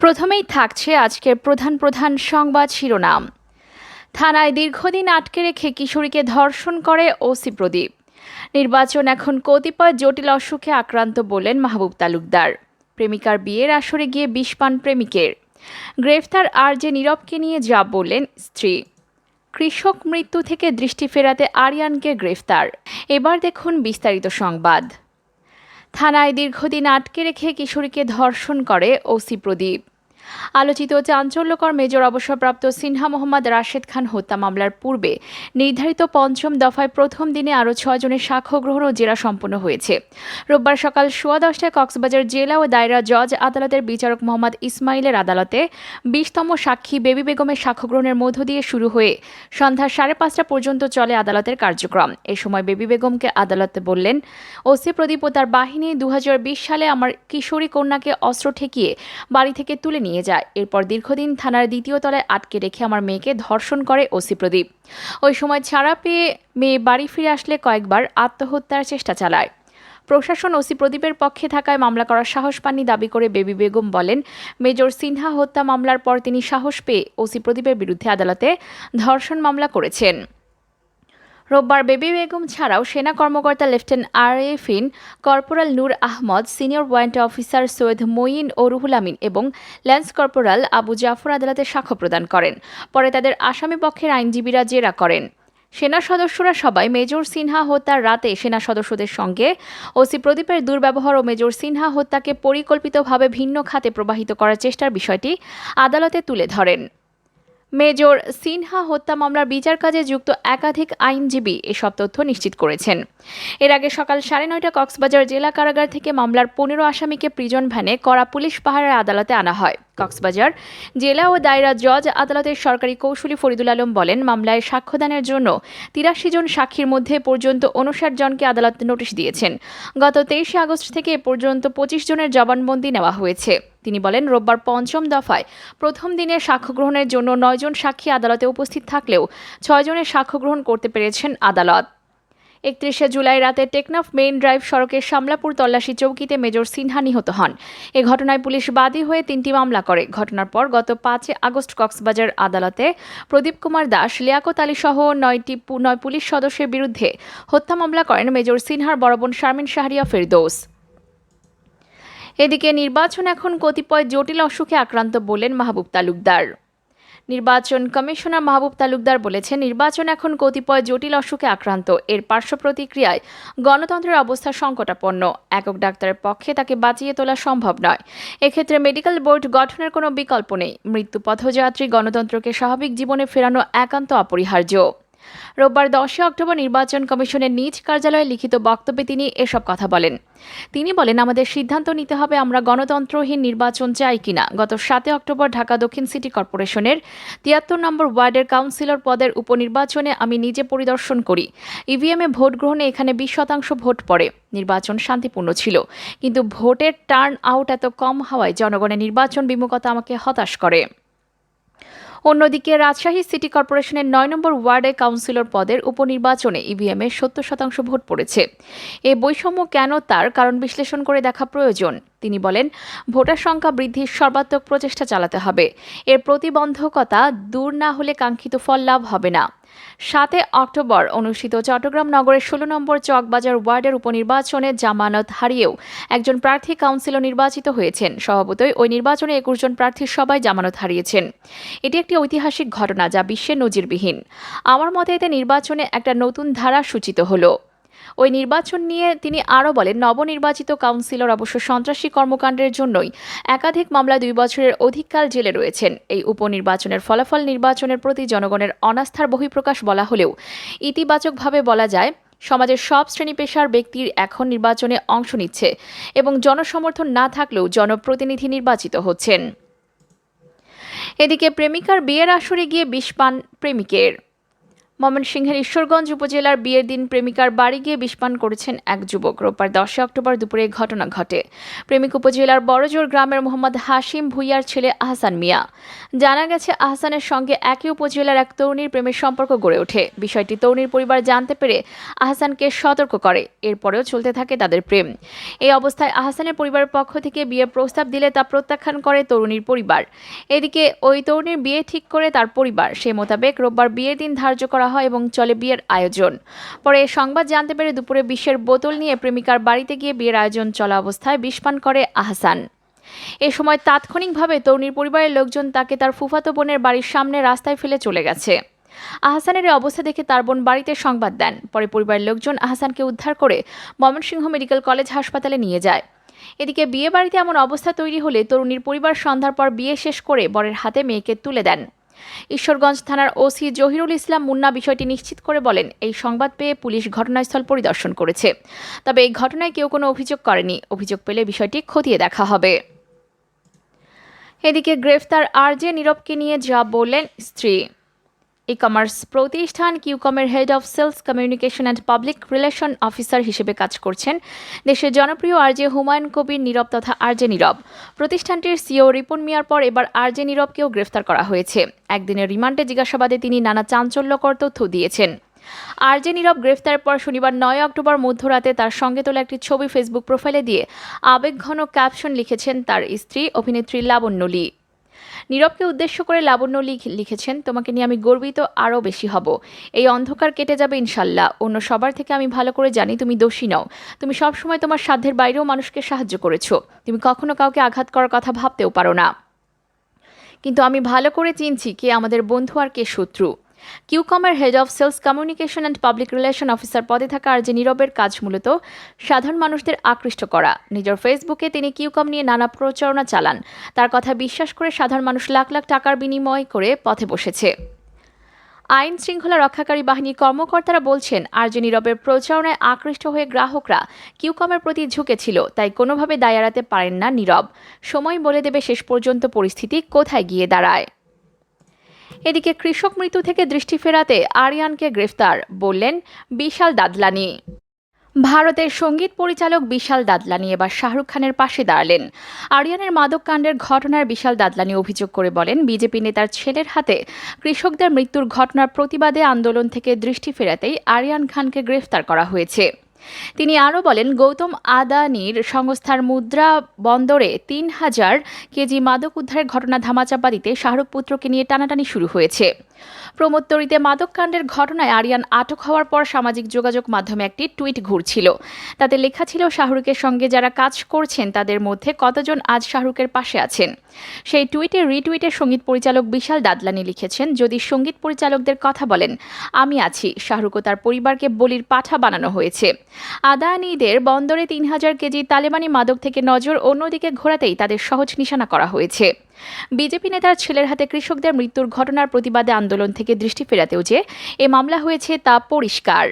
প্রথমেই থাকছে আজকের প্রধান প্রধান সংবাদ শিরোনাম। থানায় দীর্ঘদিন আটকে রেখে কিশোরীকে ধর্ষণ করে ওসি প্রদীপ। নির্বাচন এখন কতিপয় জটিল অসুখে আক্রান্ত বললেন মাহবুব তালুকদার। প্রেমিকার বিয়ের আসরে গিয়ে বিষ পান প্রেমিকের। গ্রেফতার আর যে নীরবকে নিয়ে যা বললেন স্ত্রী। কৃষক মৃত্যু থেকে দৃষ্টি ফেরাতে আরিয়ানকে গ্রেফতার। এবার দেখুন বিস্তারিত সংবাদ। থানায় দীর্ঘদিন আটকে রেখে কিশোরীকে ধর্ষণ করে ওসি প্রদীপ। আলোচিত চাঞ্চল্যকর মেজর অবসরপ্রাপ্ত সিনহা মোহাম্মদ রাশেদ খান হত্যা মামলার পূর্বে নির্ধারিত পঞ্চম দফায় প্রথম দিনে আরও ছয়জনের সাক্ষ্য গ্রহণ ও জেরা সম্পন্ন হয়েছে। রোববার সকাল সোয়া দশটায় কক্সবাজার জেলা ও দায়রা জজ আদালতের বিচারক মোহাম্মদ ইসমাইলের আদালতে বিশতম সাক্ষী বেবি বেগমের সাক্ষ্য গ্রহণের মধ্য দিয়ে শুরু হয়ে সন্ধ্যা সাড়ে পাঁচটা পর্যন্ত চলে আদালতের কার্যক্রম। এ সময় বেবি বেগমকে আদালতে বললেন, ওসি প্রদীপ ও তার বাহিনী দু হাজার বিশ সালে আমার কিশোরী কন্যাকে অস্ত্র ঠেকিয়ে বাড়ি থেকে তুলে নিয়ে যায়। এরপর দীর্ঘদিন থানার দ্বিতীয় তলায় আটকে রেখে আমার মেয়েকে ধর্ষণ করে ওসি প্রদীপ। ওই সময় ছাড়া পেয়ে মেয়ে বাড়ি ফিরে আসলে কয়েকবার আত্মহত্যার চেষ্টা চালায়। প্রশাসন ওসি প্রদীপের পক্ষে থাকায় মামলা করার সাহস পাননি দাবি করে বেবি বেগম বলেন, মেজর সিনহা হত্যা মামলার পর তিনি সাহস পেয়ে ওসি প্রদীপের বিরুদ্ধে আদালতে ধর্ষণ মামলা করেছেন। রোববার বেবি বেগম ছাড়াও সেনা কর্মকর্তা লেফটেন্যান্ট আর এফিন corporal Nur Ahmed, senior warrant officer Syed Moin ও রুহুল আমিন এবং ল্যান্স কর্পোরাল আবু জাফর আদালতে সাক্ষ্য প্রদান করেন। পরে তাদের আসামি পক্ষের আইনজীবীরা জেরা করেন। সেনা সদস্যরা সবাই মেজর সিনহা হত্যার রাতে সেনা সদস্যদের সঙ্গে ওসি প্রদীপের দুর্ব্যবহার ও মেজর সিনহা হত্যাকে পরিকল্পিতভাবে ভিন্ন খাতে প্রবাহিত করার চেষ্টার বিষয়টি আদালতে তুলে ধরেন। মেজর সিনহা হত্যা মামলার বিচার কাজে যুক্ত একাধিক আইনজীবী এসব তথ্য নিশ্চিত করেছেন। এর আগে সকাল সাড়ে নয়টা কক্সবাজার জেলা কারাগার থেকে মামলার পনেরো আসামিকে প্রিজন ভ্যানে করা পুলিশ পাহাড়ের আদালতে আনা হয়। কক্সবাজার। জেলা ও দায়রা জজ আদালতের সরকারি কৌশলী ফরিদুল আলম বলেন, মামলায় সাক্ষ্যদানের জন্য তিরাশি জন সাক্ষীর মধ্যে পর্যন্ত উনষাট জনকে আদালত নোটিশ দিয়েছেন। গত তেইশে আগস্ট থেকে পর্যন্ত পঁচিশ জনের জবানবন্দি নেওয়া হয়েছে। তিনি বলেন, রোববার পঞ্চম দফায় প্রথম দিনে সাক্ষ্য গ্রহণের জন্য নয়জন সাক্ষী আদালতে উপস্থিত থাকলেও ছয়জনের সাক্ষ্য গ্রহণ করতে পেরেছেন আদালত। একত্রিশে জুলাই রাতে টেকনাফ মেইন ড্রাইভ সড়কের শামলাপুর তল্লাশি চৌকিতে মেজর সিনহা নিহত হন। এ ঘটনায় পুলিশ বাদী হয়ে তিনটি মামলা করে। ঘটনার পর গত পাঁচই আগস্ট কক্সবাজার আদালতে প্রদীপ কুমার দাস, লিয়াকত আলী সহ নয়টি নয় পুলিশ সদস্যের বিরুদ্ধে হত্যা মামলা করেন মেজর সিনহার বড় বোন শারমিন শাহরিয়া ফেরদৌস। এদিকে নির্বাচন এখন কতিপয় জটিল অসুখে আক্রান্ত বললেন মাহবুব তালুকদার। নির্বাচন কমিশনার মাহবুব তালুকদার বলেছেন, নির্বাচন এখন কতিপয় জটিল অসুখে আক্রান্ত। এর পার্শ্ব প্রতিক্রিয়ায় গণতন্ত্রের অবস্থা সংকটাপন্ন। একক ডাক্তারের পক্ষে তাকে বাঁচিয়ে তোলা সম্ভব নয়। এক্ষেত্রে মেডিকেল বোর্ড গঠনের কোনো বিকল্প নেই। মৃত্যু পথযাত্রী গণতন্ত্রকে স্বাভাবিক জীবনে ফেরানো একান্ত অপরিহার্য। রোববার দশই অক্টোবর নির্বাচন কমিশনের নিজ কার্যালয়ে লিখিত বক্তব্যে তিনি এসব কথা বলেন। তিনি বলেন, আমাদের সিদ্ধান্ত নিতে হবে আমরা গণতন্ত্রহীন নির্বাচন চাই কিনা। গত সাতই অক্টোবর ঢাকা দক্ষিণ সিটি কর্পোরেশনের তিয়াত্তর নম্বর ওয়ার্ডের কাউন্সিলর পদের উপনির্বাচনে আমি নিজে পরিদর্শন করি। ইভিএমে ভোট গ্রহণে এখানে বিশ শতাংশ ভোট পড়ে। নির্বাচন শান্তিপূর্ণ ছিল। কিন্তু ভোটের টার্ন আউট এত কম হওয়ায় জনগণের নির্বাচন বিমুখতা আমাকে হতাশ করে। অন্যদিকে রাজশাহী সিটি কর্পোরেশনের নয় নম্বর ওয়ার্ডে কাউন্সিলর পদের উপনির্বাচনে ইভিএমে সত্তর শতাংশ ভোট পড়েছে। এ বৈষম্য কেন তার কারণ বিশ্লেষণ করে দেখা প্রয়োজন। তিনি বলেন, ভোটার সংখ্যা বৃদ্ধির সর্বাত্মক প্রচেষ্টা চালাতে হবে। এর প্রতিবন্ধকতা দূর না হলে কাঙ্ক্ষিত ফল লাভ হবে না। সাতে অক্টোবর অনুষ্ঠিত চট্টগ্রাম নগরের ষোলো নম্বর চকবাজার ওয়ার্ডের উপনির্বাচনে জামানত হারিয়েও একজন প্রার্থী কাউন্সিলর নির্বাচিত হয়েছেন। স্বভাবতই ওই নির্বাচনে একুশ জন প্রার্থীর সবাই জামানত হারিয়েছেন। এটি একটি ঐতিহাসিক ঘটনা যা বিশ্বে নজিরবিহীন। আমার মতে এতে নির্বাচনে একটা নতুন ধারা সূচিত হলো। ওই নির্বাচন নিয়ে তিনি আরও বলেন, নবনির্বাচিত কাউন্সিলর অবশ্য সন্ত্রাসী কর্মকাণ্ডের জন্যই একাধিক মামলায় দুই বছরের অধিককাল জেলে রয়েছেন। এই উপনির্বাচনের ফলাফল নির্বাচনের প্রতি জনগণের অনাস্থার বহিঃপ্রকাশ বলা হলেও ইতিবাচকভাবে বলা যায়, সমাজের সব শ্রেণি পেশার ব্যক্তির এখন নির্বাচনে অংশ নিচ্ছে এবং জনসমর্থন না থাকলেও জনপ্রতিনিধি নির্বাচিত হচ্ছেন। এদিকে প্রেমিকার বিয়ের আসরে গিয়ে বিষ পান প্রেমিকের। ময়মনসিংহের ঈশ্বরগঞ্জ উপজেলার বিয়ের দিন প্রেমিকার বাড়ি গিয়ে বিষপান করেছেন এক যুবক। রোববার দশই অক্টোবর দুপুরে ঘটনা ঘটে। প্রেমিক উপজেলার বড়জোর গ্রামের মোহাম্মদ হাশিম ভুইয়ার ছেলে আহসান মিয়া। জানা গেছে, আহসানের সঙ্গে একই উপজেলার এক তরুণীর প্রেমের সম্পর্ক গড়ে ওঠে। বিষয়টি তরুণীর পরিবার জানতে পেরে আহসানকে সতর্ক করে। এরপরেও চলতে থাকে তাদের প্রেম। এই অবস্থায় আহসানের পরিবারের পক্ষ থেকে বিয়ের প্রস্তাব দিলে তা প্রত্যাখ্যান করে তরুণীর পরিবার। এদিকে ওই তরুণীর বিয়ে ঠিক করে তার পরিবার। সে মোতাবেক রোববার বিয়ের দিন ধার্য করা হয় এবং চলে বিয়ের আয়োজন। পরে সংবাদ জানতে পেরে দুপুরে বিশ্বের বোতল নিয়ে প্রেমিকার বাড়িতে গিয়ে বিয়ের আয়োজন চলা অবস্থায় বিষপান করে আহসান। এ সময় তাৎক্ষণিকভাবে তরুণীর পরিবারের লোকজন তাকে তার ফুফাতো বোনের বাড়ির সামনে রাস্তায় ফেলে চলে গেছে। আহসানের অবস্থা দেখে তার বোন বাড়িতে সংবাদ দেন। পরে পরিবারের লোকজন আহসানকে উদ্ধার করে ময়মনসিংহ মেডিকেল কলেজ হাসপাতালে নিয়ে যায়। এদিকে বিয়ে বাড়িতে এমন অবস্থা তৈরি হলে তরুণীর পরিবার সন্ধ্যার পর বিয়ে শেষ করে বরের হাতে মেয়েকে তুলে দেন। ঈশ্বরগঞ্জ থানার ওসি জহিরুল ইসলাম মুন্না বিষয়টি নিশ্চিত করে বলেন, এই সংবাদ পেয়ে পুলিশ ঘটনাস্থল পরিদর্শন করেছে। তবে এই ঘটনায় কেউ কোনো অভিযোগ করেনি। অভিযোগ পেলে বিষয়টি খতিয়ে দেখা হবে। এদিকে গ্রেফতার আর জে নীরবকে নিয়ে যা বললেন স্ত্রী। ই কমার্স প্রতিষ্ঠান কিউকমের head of sales communication and public relation officer হিসেবে কাজ করছেন। দেশের জনপ্রিয় আরজে হুমায়ুন কবির নীরব তথা আরজে নীরব। প্রতিষ্ঠানটির সিও রিপন মিয়ার পর এবার আরজে নীরবকেও গ্রেফতার করা হয়েছে। একদিনের রিমান্ডে জিজ্ঞাসাবাদে তিনি নানা চাঞ্চল্যকর তথ্য দিয়েছেন। আরজে নীরব গ্রেফতারের পর শনিবার নয় অক্টোবর মধ্যরাতে তার সঙ্গে তোলা একটি ছবি ফেসবুক প্রোফাইলে দিয়ে আবেগঘন ক্যাপশন লিখেছেন তার স্ত্রী, অভিনেত্রী লাবণ্য লি। নীরবকে উদ্দেশ্য করে লাবণ্য লিখ- লিখেছেন, তোমাকে নিয়ে আমি গর্বিত, আরও বেশি হব। এই অন্ধকার কেটে যাবে ইনশাল্লাহ। অন্য সবার থেকে আমি ভালো করে জানি, তুমি দোষী নও। তুমি সবসময় তোমার সাধ্যের বাইরেও মানুষকে সাহায্য করেছ। তুমি কখনো কাউকে আঘাত করার কথা ভাবতেও পারো না। কিন্তু আমি ভালো করে চিনছি কে আমাদের বন্ধু আর কে শত্রু। কিউকমের head of sales communication and public relation officer পদে থাকা আর যে নীরবের কাজ মূলত, সাধারণ মানুষদের আকৃষ্ট করা। নিজের ফেসবুকে তিনি কিউকম নিয়ে নানা প্রচারণা চালান। তার কথা বিশ্বাস করে সাধারণ মানুষ লাখ লাখ টাকার বিনিময় করে পথে বসেছে। আইন শৃঙ্খলা রক্ষাকারী বাহিনীর কর্মকর্তারা বলছেন, আর যে নীরবের প্রচারণায় আকৃষ্ট হয়ে গ্রাহকরা কিউকমের প্রতি ঝুঁকেছিল, তাই কোনোভাবে দায় এড়াতে পারেন না নীরব। সময় বলে দেবে শেষ পর্যন্ত পরিস্থিতি, কোথায় গিয়ে দাঁড়ায়। এদিকে কৃষক মৃত্যু থেকে দৃষ্টি ফেরাতে আরিয়ানকে গ্রেফতার, বললেন বিশাল দাদলানি। ভারতের সংগীত পরিচালক বিশাল দাদলানি এবার শাহরুখ খানের পাশে দাঁড়ালেন। আরিয়ানের মাদক কাণ্ডের ঘটনার বিশাল দাদলানি অভিযোগ করে বলেন বিজেপি নেতার ছেলের হাতে কৃষকদের মৃত্যুর ঘটনার প্রতিবাদে আন্দোলন থেকে দৃষ্টি ফেরাতেই আরিয়ান খানকে গ্রেফতার করা হয়েছে। তিনি আরও বলেন, গৌতম আদানির সংস্থার মুদ্রা বন্দরে তিন হাজার কেজি মাদক উদ্ধারের ঘটনা ধামাচাপা দিতে শাহরুখ পুত্রকে নিয়ে টানাটানি শুরু হয়েছে। প্রমোত্তরিতে মাদক কাণ্ডের ঘটনায় আরিয়ান আটক হওয়ার পর সামাজিক যোগাযোগ মাধ্যমে একটি টুইট ঘুরছিল। তাতে লেখা ছিল, শাহরুখের সঙ্গে যারা কাজ করছেন তাদের মধ্যে কতজন আজ শাহরুখের পাশে আছেন? সেই টুইটে, রিটুইটে সংগীত পরিচালক বিশাল দাদলানি লিখেছেন, যদি সংগীত পরিচালকদের কথা বলেন, আমি আছি, শাহরুখ ও তার পরিবারকে বলির পাঠা বানানো হয়েছে। আদানিদের বন্দরে তিন হাজার কেজি তালেবানি মাদক থেকে নজর অন্যদিকে ঘোরাতেই তাদের সহজ নিশানা করা হয়েছে। বিজেপি নেতার ছেলের হাতে কৃষকদের মৃত্যুর ঘটনার প্রতিবাদে আন্দোলন থেকে দৃষ্টি ফেরাতেও যে এ মামলা হয়েছে তা পরিষ্কার।